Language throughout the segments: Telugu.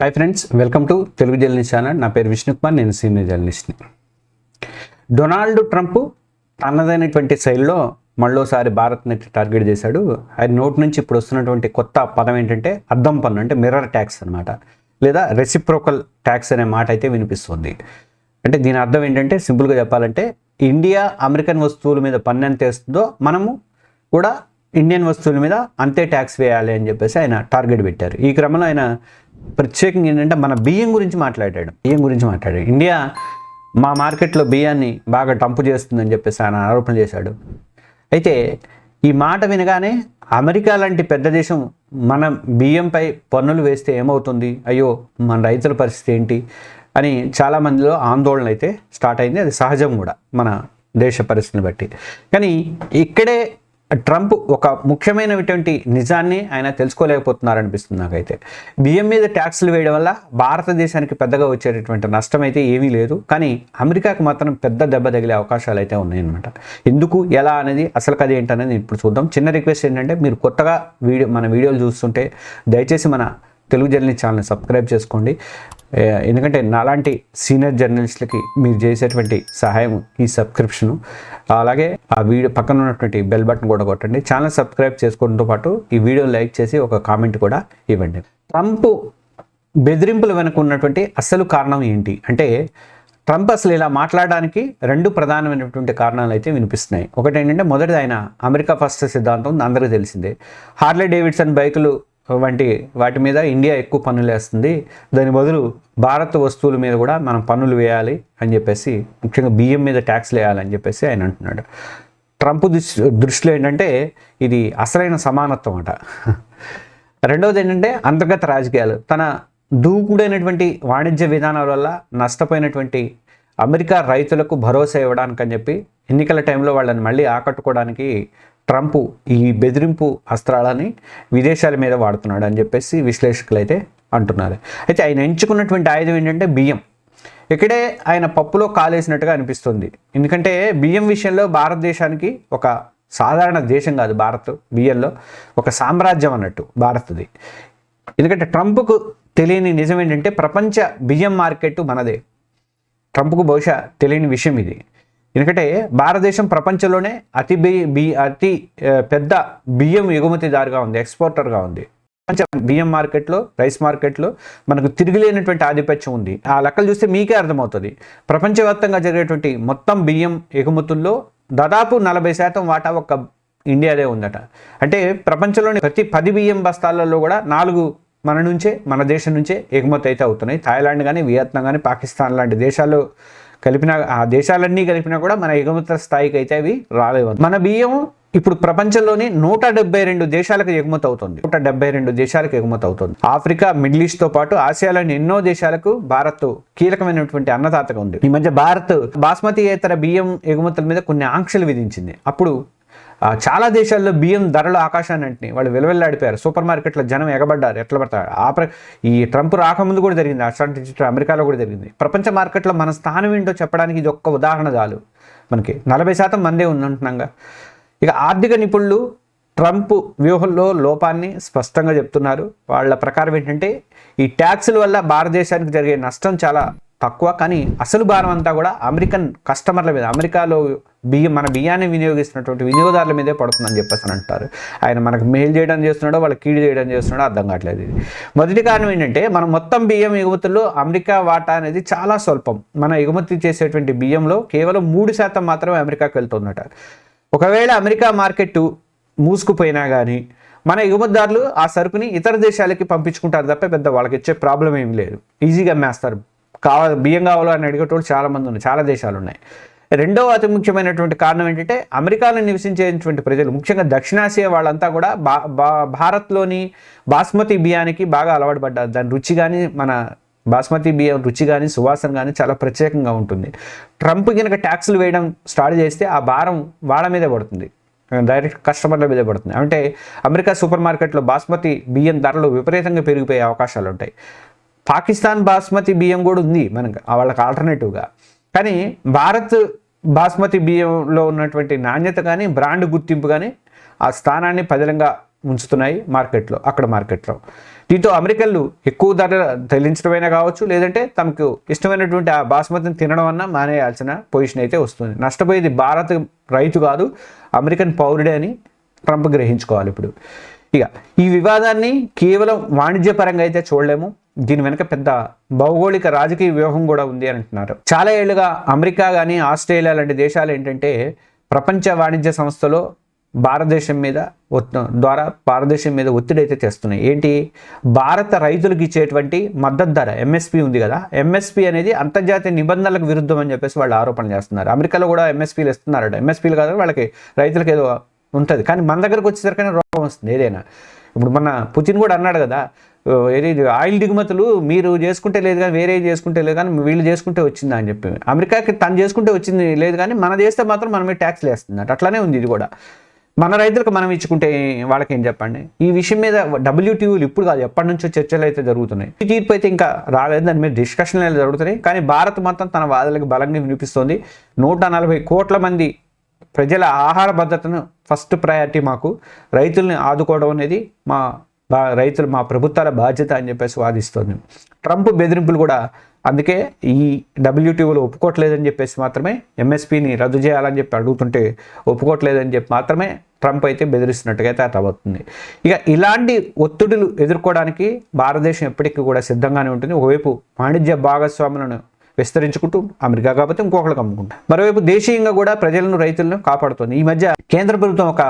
Hi friends welcome to Telugu journalist channel నా పేరు విష్ణు కుమార్ నేను సీనియర్ జర్నలిస్ట్ని డొనాల్డ్ ట్రంప్ తనదైనటువంటి శైలిలో మళ్ళోసారి భారత్ని టార్గెట్ చేశాడు. ఆయన నోటి నుంచి ఇప్పుడు వస్తున్నటువంటి కొత్త పదం ఏంటంటే అద్దం పన్ను అంటే మిర్రర్ ట్యాక్స్ అనమాట లేదా రెసిప్రోకల్ ట్యాక్స్ అనే మాట అయితే వినిపిస్తుంది. అంటే దీని అర్థం ఏంటంటే సింపుల్గా చెప్పాలంటే ఇండియా అమెరికన్ వస్తువుల మీద పన్ను ఎంత వేస్తుందో మనము కూడా ఇండియన్ వస్తువుల మీద అంతే ట్యాక్స్ వేయాలి అని చెప్పేసి ఆయన టార్గెట్ పెట్టారు. ఈ క్రమంలో ఆయన ప్రత్యేకంగా ఏంటంటే మన బియ్యం గురించి మాట్లాడాడు. బియ్యం గురించి మాట్లాడాడు. ఇండియా మా మార్కెట్లో బియ్యాన్ని బాగా టంపు చేస్తుందని చెప్పేసి ఆయన ఆరోపణ చేశాడు. అయితే ఈ మాట వినగానే అమెరికా లాంటి పెద్ద దేశం మన బియ్యంపై పన్నులు వేస్తే ఏమవుతుంది? అయ్యో మన రైతుల పరిస్థితి ఏంటి? అని చాలామందిలో ఆందోళన అయితే స్టార్ట్ అయింది. అది సహజం కూడా మన దేశ పరిస్థితిని బట్టి. కానీ ఇక్కడే ట్రంప్ ఒక ముఖ్యమైనటువంటి నిజాన్ని ఆయన తెలుసుకోలేకపోతున్నారనిపిస్తుంది నాకైతే. బియ్యం మీద ట్యాక్స్లు వేయడం వల్ల భారతదేశానికి పెద్దగా వచ్చేటటువంటి నష్టం అయితే ఏమీ లేదు. కానీ అమెరికాకు మాత్రం పెద్ద దెబ్బ తగిలే అవకాశాలు అయితే ఉన్నాయన్నమాట. ఎందుకు ఎలా అనేది అసలు కథ ఏంటనేది ఇప్పుడు చూద్దాం. చిన్న రిక్వెస్ట్ ఏంటంటే మీరు కొత్తగా వీడియో మన వీడియోలు చూస్తుంటే దయచేసి మన తెలుగు జర్నీ ఛానల్ని సబ్స్క్రైబ్ చేసుకోండి. ఎందుకంటే నాలాంటి సీనియర్ జర్నలిస్టులకి మీరు చేసేటువంటి సహాయం ఈ సబ్స్క్రిప్షను. అలాగే ఆ వీడియో పక్కన ఉన్నటువంటి బెల్ బటన్ కూడా కొట్టండి. ఛానల్ సబ్స్క్రైబ్ చేసుకోవడంతో పాటు ఈ వీడియో లైక్ చేసి ఒక కామెంట్ కూడా ఇవ్వండి. ట్రంప్ బెదిరింపులు వెనుక ఉన్నటువంటి అసలు కారణం ఏంటి? అంటే ట్రంప్ అసలు ఇలా మాట్లాడడానికి రెండు ప్రధానమైనటువంటి కారణాలు అయితే వినిపిస్తున్నాయి. ఒకటి ఏంటంటే మొదటిది ఆయన అమెరికా ఫస్ట్ సిద్ధాంతం అందరికీ తెలిసిందే. హార్లే డేవిడ్సన్ బైకులు వంటి వాటి మీద ఇండియా ఎక్కువ పన్నులు వేస్తుంది. దాని బదులు భారత్ వస్తువుల మీద కూడా మనం పన్నులు వేయాలి అని చెప్పేసి ముఖ్యంగా బియ్యం మీద ట్యాక్స్లు వేయాలని చెప్పేసి ఆయన అంటున్నాడు. ట్రంప్ దృష్టి దృష్టిలో ఏంటంటే ఇది అసలైన సమానత్వం అట. రెండవది ఏంటంటే అంతర్గత రాజకీయాలు. తన దూకుడైనటువంటి వాణిజ్య విధానాల వల్ల నష్టపోయినటువంటి అమెరికా రైతులకు భరోసా ఇవ్వడానికి అని చెప్పి ఎన్నికల టైంలో వాళ్ళని మళ్ళీ ఆకట్టుకోవడానికి ట్రంప్ ఈ బెదిరింపు అస్త్రాలని విదేశాల మీద వాడుతున్నాడు అని చెప్పేసి విశ్లేషకులు అయితే అంటున్నారు. అయితే ఆయన ఎంచుకున్నటువంటి ఆయుధం ఏంటంటే బియ్యం. ఇక్కడే ఆయన పప్పులో కాలేసినట్టుగా అనిపిస్తుంది. ఎందుకంటే బియ్యం విషయంలో భారతదేశానికి ఒక సాధారణ దేశం కాదు భారత్ బియ్యంలో ఒక సామ్రాజ్యం అన్నట్టు భారత్ది. ఎందుకంటే ట్రంప్కు తెలియని నిజం ఏంటంటే ప్రపంచ బియ్యం మార్కెట్ మనదే. ట్రంప్కు బహుశా తెలియని విషయం ఇది. ఎందుకంటే భారతదేశం ప్రపంచంలోనే అతి బి బి అతి పెద్ద బియ్యం ఎగుమతిదారుగా ఉంది ఎక్స్పోర్టర్గా ఉంది. ప్రపంచ బియ్యం మార్కెట్లో రైస్ మార్కెట్లో మనకు తిరిగిలేనటువంటి ఆధిపత్యం ఉంది. ఆ లెక్కలు చూస్తే మీకే అర్థమవుతుంది. ప్రపంచవ్యాప్తంగా జరిగేటువంటి మొత్తం బియ్యం ఎగుమతుల్లో దాదాపు నలభై శాతం వాటా ఒక ఇండియాదే ఉందట. అంటే ప్రపంచంలోని ప్రతి పది బియ్యం బస్తాలలో కూడా నాలుగు మన నుంచే మన దేశం నుంచే ఎగుమతి అయితే అవుతున్నాయి. థాయిలాండ్ కానీ వియత్నాం కానీ పాకిస్తాన్ లాంటి దేశాలు కలిపిన ఆ దేశాలన్నీ కలిపినా కూడా మన ఎగుమతుల స్థాయికి అయితే అవి రాలేవు. మన బియ్యం ఇప్పుడు ప్రపంచంలోని నూట డెబ్బై రెండు దేశాలకు ఎగుమతి అవుతుంది. నూట డెబ్బై రెండు దేశాలకు ఎగుమతి అవుతుంది. ఆఫ్రికా మిడిల్ ఈస్ట్తో పాటు ఆసియాలోని ఎన్నో దేశాలకు భారత్ కీలకమైనటువంటి అన్నదాతగా ఉంది. ఈ మధ్య భారత్ బాస్మతి ఇతర బియ్యం ఎగుమతుల మీద కొన్ని ఆంక్షలు విధించింది. అప్పుడు చాలా దేశాల్లో బియ్యం ధరలు ఆకాశాన్ని అంటినాయి వాళ్ళు వెలవెల్లాడిపోయారు. సూపర్ మార్కెట్లో జనం ఎగబడ్డారు. ఎట్లా పడతారు? ఆ ప్ర ఈ ట్రంప్ రాకముందు కూడా జరిగింది. అట్లాంటి అమెరికాలో కూడా జరిగింది. ప్రపంచ మార్కెట్లో మన స్థానం ఏంటో చెప్పడానికి ఇది ఒక్క ఉదాహరణ చాలు. మనకి నలభై శాతం మందే ఉందంటున్నాగా ఇక ఆర్థిక నిపుణులు ట్రంప్ వ్యూహంలో లోపాన్ని స్పష్టంగా చెప్తున్నారు. వాళ్ళ ప్రకారం ఏంటంటే ఈ ట్యాక్సుల వల్ల భారతదేశానికి జరిగే నష్టం చాలా తక్కువ కానీ అసలు భారం అంతా కూడా అమెరికన్ కస్టమర్ల మీద అమెరికాలో బియ్యం మన బియ్యాన్ని వినియోగిస్తున్నటువంటి వినియోగదారుల మీదే పడుతుందని చెప్పేసి అని అంటారు. ఆయన మనకు మేలు చేయడం చేస్తున్నాడో వాళ్ళకి కీడు చేయడం చేస్తున్నాడో అర్థం కావట్లేదు ఇది. మొదటి కారణం ఏంటంటే మనం మొత్తం బియ్యం ఎగుమతుల్లో అమెరికా వాటా అనేది చాలా స్వల్పం. మన ఎగుమతి చేసేటువంటి బియ్యంలో కేవలం మూడు శాతం మాత్రమే అమెరికాకు వెళ్తుందట. ఒకవేళ అమెరికా మార్కెట్ మూసుకుపోయినా కానీ మన ఎగుమతిదారులు ఆ సరుకుని ఇతర దేశాలకి పంపించుకుంటారు తప్ప పెద్ద వాళ్ళకి ఇచ్చే ప్రాబ్లం ఏమి లేదు. ఈజీగా అమ్మేస్తారు కావాలి బియ్యం కావాలో అని అడిగేటోళ్ళు చాలామంది ఉన్నారు ఉన్నాయి చాలా దేశాలు ఉన్నాయి. రెండవ అతి ముఖ్యమైనటువంటి కారణం ఏంటంటే అమెరికాలో నివసించేటువంటి ప్రజలు ముఖ్యంగా దక్షిణాసియా వాళ్ళంతా కూడా బా బా భారత్లోని బాస్మతి బియ్యానికి బాగా అలవాటు పడ్డారు. దాని రుచి కానీ మన బాస్మతి బియ్యం రుచి కానీ సువాసన కానీ చాలా ప్రత్యేకంగా ఉంటుంది. ట్రంప్ కనుక ట్యాక్సులు వేయడం స్టార్ట్ చేస్తే ఆ భారం వాళ్ళ మీదే పడుతుంది. డైరెక్ట్ కస్టమర్ల మీద పడుతుంది. అంటే అమెరికా సూపర్ మార్కెట్లో బాస్మతి బియ్యం ధరలు విపరీతంగా పెరిగిపోయే అవకాశాలు ఉంటాయి. పాకిస్తాన్ బాస్మతి బియ్యం కూడా ఉంది మనకు వాళ్ళకి ఆల్టర్నేటివ్గా కానీ భారత్ బాస్మతి బియ్యంలో ఉన్నటువంటి నాణ్యత కానీ బ్రాండ్ గుర్తింపు కానీ ఆ స్థానాన్ని పదిలంగా ఉంచుతున్నాయి మార్కెట్లో అక్కడ మార్కెట్లో. దీంతో అమెరికన్లు ఎక్కువ ధర చెల్లించడమైనా కావచ్చు లేదంటే తమకు ఇష్టమైనటువంటి ఆ బాస్మతిని తినడం అన్నా మానేయాల్సిన పొజిషన్ అయితే వస్తుంది. నష్టపోయేది భారత్ రైతు కాదు అమెరికన్ పౌరుడే అని ట్రంప్ గ్రహించుకోవాలి ఇప్పుడు. ఇక ఈ వివాదాన్ని కేవలం వాణిజ్యపరంగా అయితే చూడలేము. దీని వెనుక పెద్ద భౌగోళిక రాజకీయ వ్యూహం కూడా ఉంది అని అంటున్నారు. చాలా ఏళ్ళుగా అమెరికా కానీ ఆస్ట్రేలియా లాంటి దేశాలు ఏంటంటే ప్రపంచ వాణిజ్య సంస్థలో భారతదేశం మీద ద్వారా భారతదేశం మీద ఒత్తిడి అయితే తెస్తున్నాయి. ఏంటి? భారత రైతులకు ఇచ్చేటువంటి మద్దతు ధర ఎంఎస్పి ఉంది కదా. ఎంఎస్పి అనేది అంతర్జాతీయ నిబంధనలకు విరుద్ధం అని చెప్పేసి వాళ్ళు ఆరోపణ చేస్తున్నారు. అమెరికాలో కూడా ఎంఎస్పీలు ఇస్తున్నారట. ఎంఎస్పీలు కాదు వాళ్ళకి రైతులకు ఏదో ఉంటుంది. కానీ మన దగ్గరకు వచ్చేసరికైనా రోగం వస్తుంది ఏదైనా. ఇప్పుడు మన పుతిన్ కూడా అన్నాడు కదా ఏది ఆయిల్ దిగుమతులు మీరు చేసుకుంటే లేదు కానీ వేరే చేసుకుంటే లేదు కానీ వీళ్ళు చేసుకుంటే వచ్చిందా అని చెప్పి. అమెరికాకి తను చేసుకుంటే వచ్చింది లేదు కానీ మన చేస్తే మాత్రం మనమే ట్యాక్స్లు వేస్తుంది అట్లానే ఉంది ఇది కూడా. మన రైతులకు మనం ఇచ్చుకుంటే వాళ్ళకి ఏం చెప్పండి? ఈ విషయం మీద డబ్ల్యూటీయూలు ఇప్పుడు కాదు ఎప్పటి నుంచో చర్చలు అయితే జరుగుతున్నాయి. ఈ తీర్పు అయితే ఇంకా రాలేదు దాని మీద డిస్కషన్లు అయితే జరుగుతున్నాయి. కానీ భారత్ మాత్రం తన వాదనలకు బలంగా వినిపిస్తోంది. నూట నలభై కోట్ల మంది ప్రజల ఆహార భద్రతను ఫస్ట్ ప్రయారిటీ మాకు. రైతుల్ని ఆదుకోవడం అనేది మా బా రైతులు మా ప్రభుత్వాల బాధ్యత అని చెప్పేసి వాదిస్తోంది. ట్రంప్ బెదిరింపులు కూడా అందుకే ఈ డబ్ల్యూటీఓలో ఒప్పుకోవట్లేదని చెప్పేసి మాత్రమే ఎంఎస్పీని రద్దు చేయాలని చెప్పి అడుగుతుంటే ఒప్పుకోవట్లేదని చెప్పి మాత్రమే ట్రంప్ అయితే బెదిరిస్తున్నట్టుగా అయితే అర్థమవుతుంది. ఇక ఇలాంటి ఒత్తిడులు ఎదుర్కోవడానికి భారతదేశం ఎప్పటికీ కూడా సిద్ధంగానే ఉంటుంది. ఒకవైపు వాణిజ్య భాగస్వాములను విస్తరించుకుంటూ అమెరికా కాకపోతే ఇంకొకళ్ళకి అమ్ముకుంటాం. మరోవైపు దేశీయంగా కూడా ప్రజలను రైతులను కాపాడుతుంది. ఈ మధ్య కేంద్ర ప్రభుత్వం ఒక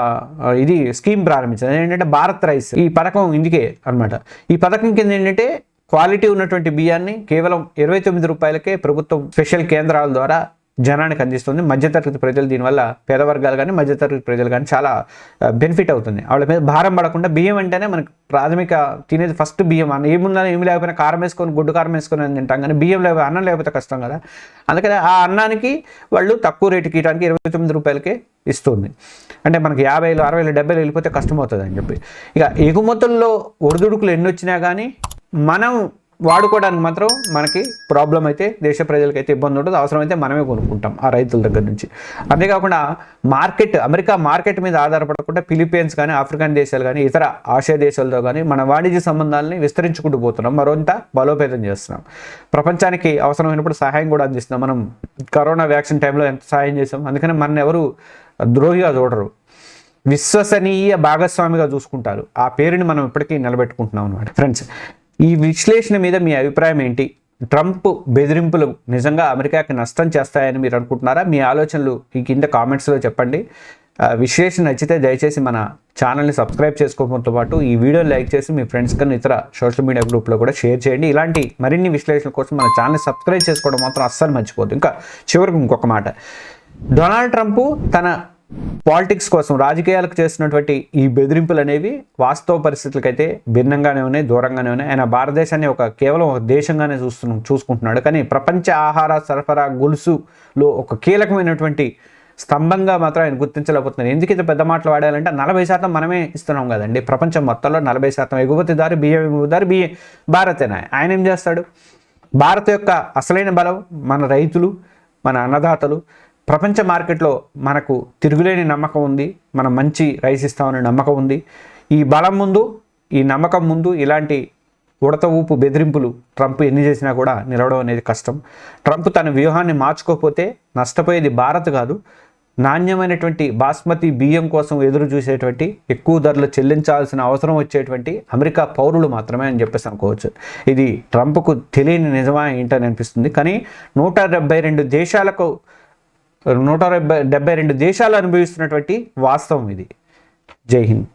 ఇది స్కీమ్ ప్రారంభించింది. ఏంటంటే భారత్ రైస్ ఈ పథకం ఇందుకే అన్నమాట. ఈ పథకం కింద ఏంటంటే క్వాలిటీ ఉన్నటువంటి బియ్యాన్ని కేవలం ఇరవై తొమ్మిది రూపాయలకే ప్రభుత్వం స్పెషల్ కేంద్రాల ద్వారా జనానికి అందిస్తుంది. మధ్యతరగతి ప్రజలు దీనివల్ల పేద వర్గాలు కానీ మధ్యతరగతి ప్రజలు కానీ చాలా బెనిఫిట్ అవుతుంది. వాళ్ళ మీద భారం పడకుండా బియ్యం అంటేనే మనకు ప్రాథమిక తినేది ఫస్ట్ బియ్యం. అన్న ఏమున్నా ఏమి లేకపోయినా కారం వేసుకొని గుడ్డు కారం వేసుకొని తింటాం కానీ బియ్యం లేకపోతే అన్నం లేకపోతే కష్టం కదా. అందుకని ఆ అన్నానికి వాళ్ళు తక్కువ రేటుకి ఇవ్వడానికి ఇరవై తొమ్మిది రూపాయలకే ఇస్తుంది. అంటే మనకి యాభైలు అరవైలు డెబ్బైలు వెళ్ళిపోతే కష్టం అవుతుంది అని చెప్పి. ఇక ఎగుమతుల్లో ఒడిదుడుకులు ఎన్ని వచ్చినా కానీ మనం వాడుకోవడానికి మాత్రం మనకి ప్రాబ్లం అయితే దేశ ప్రజలకైతే ఇబ్బంది ఉండదు. అవసరమైతే మనమే కొనుక్కుంటాం ఆ రైతుల దగ్గర నుంచి. అంతేకాకుండా మార్కెట్ అమెరికా మార్కెట్ మీద ఆధారపడకుండా ఫిలిప్పీన్స్ కానీ ఆఫ్రికన్ దేశాలు కానీ ఇతర ఆసియా దేశాలతో కానీ మన వాణిజ్య సంబంధాలని విస్తరించుకుంటూ పోతున్నాం. మరొంత బలోపేతం చేస్తున్నాం. ప్రపంచానికి అవసరమైనప్పుడు సహాయం కూడా అందిస్తున్నాం. మనం కరోనా వ్యాక్సిన్ టైంలో ఎంత సహాయం చేసాం అందుకని మన ఎవరు ద్రోహిగా చూడరు. విశ్వసనీయ భాగస్వామిగా చూసుకుంటారు. ఆ పేరుని మనం ఇప్పటికీ నిలబెట్టుకుంటున్నాం అనమాట ఫ్రెండ్స్ ఈ విశ్లేషణ మీద మీ అభిప్రాయం ఏంటి? ట్రంప్ బెదిరింపులు నిజంగా అమెరికాకి నష్టం చేస్తాయని మీరు అనుకుంటున్నారా? మీ ఆలోచనలు ఈ కింద కామెంట్స్లో చెప్పండి. ఆ, విశ్లేషణ నచ్చితే దయచేసి మన ఛానల్ని సబ్స్క్రైబ్ చేసుకోవడంతో పాటు ఈ వీడియోని లైక్ చేసి మీ ఫ్రెండ్స్ కన్నా ఇతర సోషల్ మీడియా గ్రూప్లో కూడా షేర్ చేయండి. ఇలాంటి మరిన్ని విశ్లేషణ కోసం మన ఛానల్ని సబ్స్క్రైబ్ చేసుకోవడం మాత్రం అస్సలు మర్చిపోద్దు ఇంకా చివరికి ఇంకొక మాట. డొనాల్డ్ ట్రంప్ తన పాలిటిక్స్ కోసం రాజకీయాలకు చేస్తున్నటువంటి ఈ బెదిరింపులు అనేవి వాస్తవ పరిస్థితులకైతే భిన్నంగానే ఉన్నాయి దూరంగానే ఉన్నాయి. ఆయన భారతదేశాన్ని ఒక కేవలం ఒక దేశంగానే చూస్తు చూసుకుంటున్నాడు. కానీ ప్రపంచ ఆహార సరఫరా గొలుసులో ఒక కీలకమైనటువంటి స్తంభంగా మాత్రం ఆయన గుర్తించలేకపోతున్నారు. ఎందుకు ఇంత పెద్ద మాటలు వాడాలంటే నలభై శాతం మనమే ఇస్తున్నాం కదండి. ప్రపంచం మొత్తంలో నలభై శాతం ఎగుమతిదారు బియ్యం ఎగుమతిదారు బియ్యం భారతేనా? ఆయన ఏం చేస్తాడు? భారత్ యొక్క అసలైన బలం మన రైతులు మన అన్నదాతలు ప్రపంచ మార్కెట్లో మనకు తిరుగులేని నమ్మకం ఉంది. మనం మంచి రైస్ ఇస్తామనే నమ్మకం ఉంది. ఈ బలం ముందు ఈ నమ్మకం ముందు ఇలాంటి ఉడత ఊపు బెదిరింపులు ట్రంప్ ఎన్ని చేసినా కూడా నిలవడం అనేది కష్టం. ట్రంప్ తన వ్యూహాన్ని మార్చుకోకపోతే నష్టపోయేది భారత్ కాదు. నాణ్యమైనటువంటి బాస్మతి బియ్యం కోసం ఎదురు చూసేటువంటి ఎక్కువ ధరలు చెల్లించాల్సిన అవసరం వచ్చేటువంటి అమెరికా పౌరులు మాత్రమే అని చెప్పేసి అనుకోవచ్చు. ఇది ట్రంప్కు తెలియని నిజమా ఏంటని అనిపిస్తుంది. కానీ నూట డెబ్బై రెండు దేశాలకు నూట డెబ్బై డెబ్బై రెండు దేశాలు అనుభవిస్తున్నటువంటి వాస్తవం ఇది. జై హింద్.